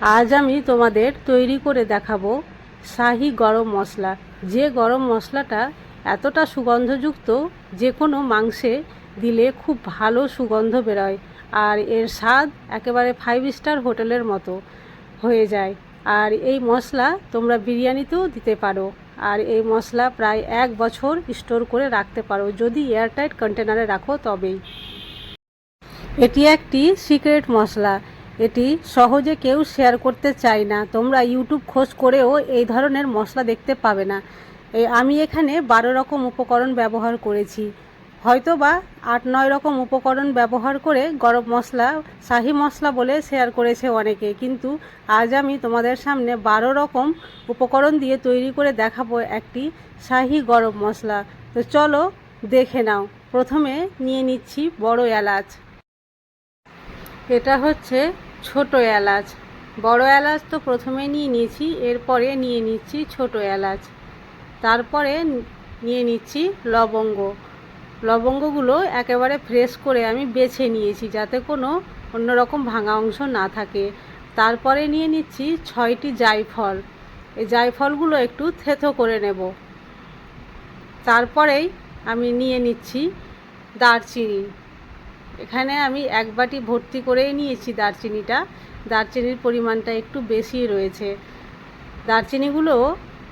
আজ আমি তোমাদের তৈরি করে দেখাবো শাহি গরম মশলা। যে গরম মশলাটা এতটা সুগন্ধযুক্ত, যে কোনো মাংসে দিলে খুব ভালো সুগন্ধ বেরোয় আর এর স্বাদ একেবারে ফাইভ স্টার হোটেলের মতো হয়ে যায়। আর এই মশলা তোমরা বিরিয়ানিতেও দিতে পারো। আর এই মশলা প্রায় এক বছর স্টোর করে রাখতে পারো। যদি এয়ারটাইট কন্টেনারে রাখো তবেই। এটি একটি সিক্রেট মশলা। এটি সহজে কেউ শেয়ার করতে চায় না। তোমরা ইউটিউব খোঁজ করেও এই ধরনের মশলা দেখতে পাবে না। আমি এখানে বারো রকম উপকরণ ব্যবহার করেছি। হয়তো বা আট নয় রকম উপকরণ ব্যবহার করে গরম মশলা, শাহি মশলা বলে শেয়ার করেছে অনেকে। কিন্তু আজ আমি তোমাদের সামনে বারো রকম উপকরণ দিয়ে তৈরি করে দেখাবো একটি শাহি গরম মশলা। তো চলো দেখে নাও। প্রথমে নিয়ে নিচ্ছি বড় এলাচ। এটা হচ্ছে ছোট এলাচ। বড় এলাচ তো প্রথমে নিয়ে নিয়েছি, এরপরে নিয়ে নিচ্ছি ছোট এলাচ। তারপরে নিয়ে নিচ্ছি লবঙ্গ। লবঙ্গগুলো একেবারে ফ্রেশ করে আমি বেছে নিয়েছি যাতে কোনো অন্যরকম ভাঙা অংশ না থাকে। তারপরে নিয়ে নিচ্ছি ছয়টি জায়ফল। এই জায়ফলগুলো একটু থেথো করে নেব। তারপরেই আমি নিয়ে নিচ্ছি দারচিনি। এখানে আমি এক বাটি ভর্তি করেই নিয়েছি দারচিনিটা। দারচিনির পরিমাণটা একটু বেশি রয়েছে। দারচিনিগুলো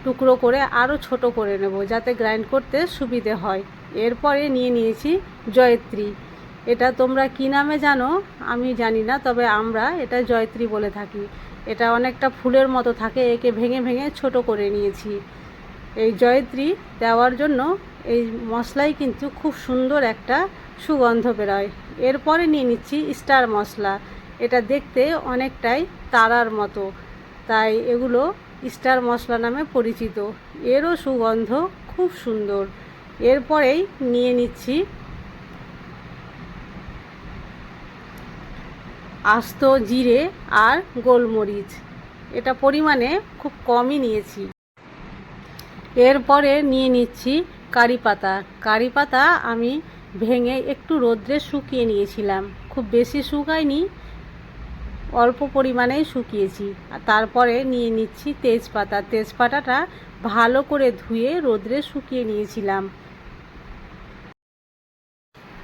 টুকরো করে আরও ছোট করে নেব যাতে গ্রাইন্ড করতে সুবিধে হয়। এরপরে নিয়ে নিয়েছি জয়ত্রী। এটা তোমরা কি নামে জানো? আমি জানি না, তবে আমরা এটা জয়ত্রী বলে থাকি। এটা অনেকটা ফুলের মতো থাকে, একে ভেঙে ভেঙে ছোট করে নিয়েছি। এই জয়ত্রী দেওয়ার জন্য এই মশলাই কিন্তু খুব সুন্দর একটা সুগন্ধ বেরোয়। এরপরে নিয়ে নিচ্ছি স্টার মশলা। এটা দেখতে অনেকটাই তারার মতো। তাই এগুলো স্টার মশলা নামে পরিচিত। এরও সুগন্ধ খুব সুন্দর। এরপরেই নিয়ে নিচ্ছি আস্ত জিরে আর গোলমরিচ। এটা পরিমাণে খুব কমই নিয়েছি। এরপরে নিয়ে নিচ্ছি কারি পাতা। কারি পাতা আমি ভেঙে একটু রোদ্রে শুকিয়ে নিয়েছিলাম। খুব বেশি শুকায়নি, অল্প পরিমাণেই শুকিয়েছি। আর তারপরে নিয়ে নিচ্ছি তেজপাতা। তেজপাতাটা ভালো করে ধুয়ে রোদ্রে শুকিয়ে নিয়েছিলাম।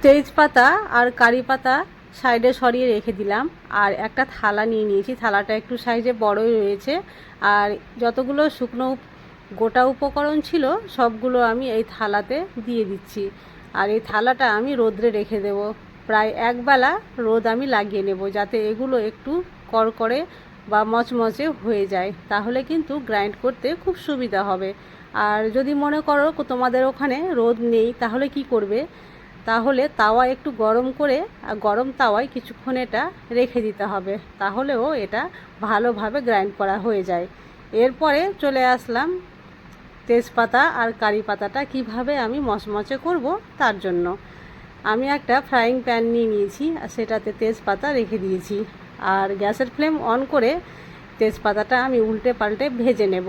তেজপাতা আর কারি পাতা সাইডে সরিয়ে রেখে দিলাম। আর একটা থালা নিয়ে নিয়েছি। থালাটা একটু সাইজে বড়ই রয়েছে। আর যতগুলো শুকনো গোটা উপকরণ ছিল, সবগুলো আমি এই থালাতে দিয়ে দিচ্ছি। আর এই থালাটা আমি রোদ্রে রেখে দেব। প্রায় একবেলা রোদ আমি লাগিয়ে নেব যাতে এগুলো একটু করকরে বা মচমচে হয়ে যায়। তাহলে কিন্তু গ্রাইন্ড করতে খুব সুবিধা হবে। আর যদি মনে করো তোমাদের ওখানে রোদ নেই, তাহলে কি করবে? তাহলে তাওয়া একটু গরম করে, আর গরম তাওয়ায় কিছুক্ষণ এটা রেখে দিতে হবে। তাহলেও এটা ভালোভাবে গ্রাইন্ড করা হয়ে যায়। এরপরে চলে আসলাম তেজপাতা আর কারি পাতাটা কীভাবে আমি মচমচে করব তার জন্য। আমি একটা ফ্রাইং প্যান নিয়ে নিয়েছি, আর সেটাতে তেজপাতা রেখে দিয়েছি। আর গ্যাসের ফ্লেম অন করে তেজপাতাটা আমি উল্টে পাল্টে ভেজে নেব।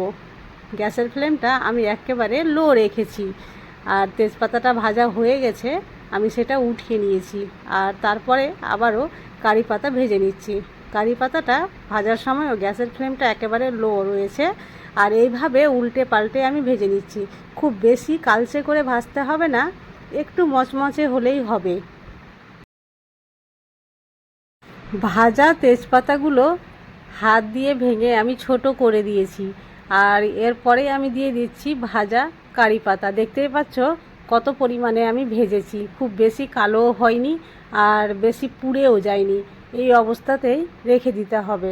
গ্যাসের ফ্লেমটা আমি একেবারে লো রেখেছি, আর তেজপাতাটা ভাজা হয়ে গেছে, আমি সেটা উঠিয়ে নিয়েছি। আর তারপরে আবারও কারি পাতা ভেজে নিচ্ছি। কারি পাতাটা ভাজার সময়ও গ্যাসের ফ্লেমটা একেবারে লো রয়েছে। আর এইভাবে উল্টে পাল্টে আমি ভেজে নিচ্ছি। খুব বেশি কালচে করে ভাজতে হবে না, একটু মচমচে হলেই হবে। ভাজা তেজপাতাগুলো হাত দিয়ে ভেঙে আমি ছোট করে দিয়েছি। আর এরপরে আমি দিয়ে দিচ্ছি ভাজা কারি পাতা। দেখতেই পাচ্ছ কত পরিমাণে আমি ভেজেছি। খুব বেশি কালোও হয়নি আর বেশি পুড়েও যায়নি। এই অবস্থাতেই রেখে দিতে হবে।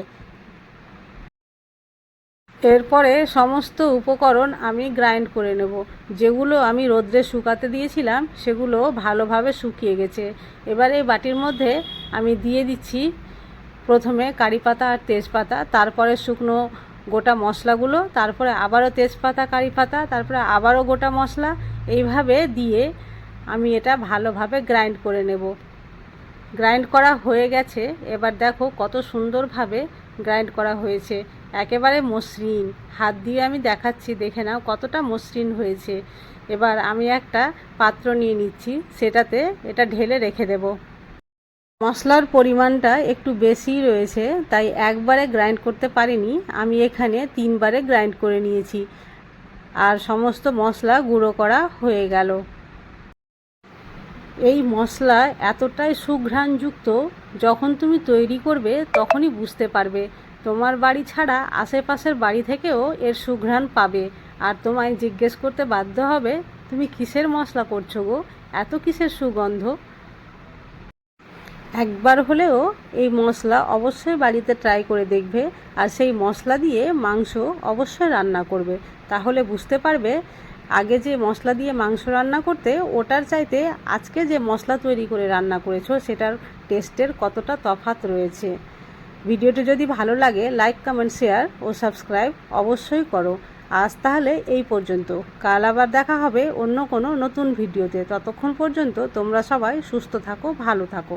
এরপরে সমস্ত উপকরণ আমি গ্রাইন্ড করে নেব। যেগুলো আমি রোদ্রে শুকাতে দিয়েছিলাম, সেগুলো ভালোভাবে শুকিয়ে গেছে। এবার এই বাটির মধ্যে আমি দিয়ে দিচ্ছি প্রথমে কারি পাতা আর তেজপাতা, তারপরে শুকনো গোটা মশলাগুলো, তারপরে আবারও তেজপাতা, কারি পাতা, তারপরে আবারও গোটা মশলা। এইভাবে দিয়ে আমি এটা ভালোভাবে গ্রাইন্ড করে নেব। গ্রাইন্ড করা হয়ে গেছে। এবার দেখো কত সুন্দরভাবে গ্রাইন্ড করা হয়েছে। একেবারে মসৃণ। হাত দিয়ে আমি দেখাচ্ছি, দেখে নাও কতটা মসৃণ হয়েছে। এবার আমি একটা পাত্র নিয়ে নিচ্ছি, সেটাতে এটা ঢেলে রেখে দেব। মশলার পরিমাণটা একটু বেশি রয়েছে, তাই একবারে গ্রাইন্ড করতে পারিনি। আমি এখানে তিনবারে গ্রাইন্ড করে নিয়েছি। আর সমস্ত মশলা গুঁড়ো করা হয়ে গেল। এই মশলা এতটাই সুঘ্রাণযুক্ত, যখন তুমি তৈরি করবে তখনই বুঝতে পারবে। তোমার বাড়ি ছাড়া আশেপাশের বাড়ি থেকেও এর সুঘ্রাণ পাবে। আর তোমায় জিজ্ঞেস করতে বাধ্য হবে, তুমি কিসের মশলা করছ গো? এত কিসের সুগন্ধ? একবার হলেও এই মশলা অবশ্যই বাড়িতে ট্রাই করে দেখবে, আর সেই মশলা দিয়ে মাংস অবশ্যই রান্না করবে। তাহলে বুঝতে পারবে আগে যে মশলা দিয়ে মাংস রান্না করতে, ওটার চাইতে আজকে যে মশলা তৈরি করে রান্না করেছ, সেটার টেস্টের কতটা তফাত রয়েছে? ভিডিওটি যদি ভালো লাগে, লাইক, কমেন্ট, শেয়ার ও সাবস্ক্রাইব অবশ্যই করো। আজ তাহলে এই পর্যন্ত। কাল আবার দেখা হবে অন্য কোনো নতুন ভিডিওতে। ততক্ষণ পর্যন্ত তোমরা সবাই সুস্থ থাকো, ভালো থাকো।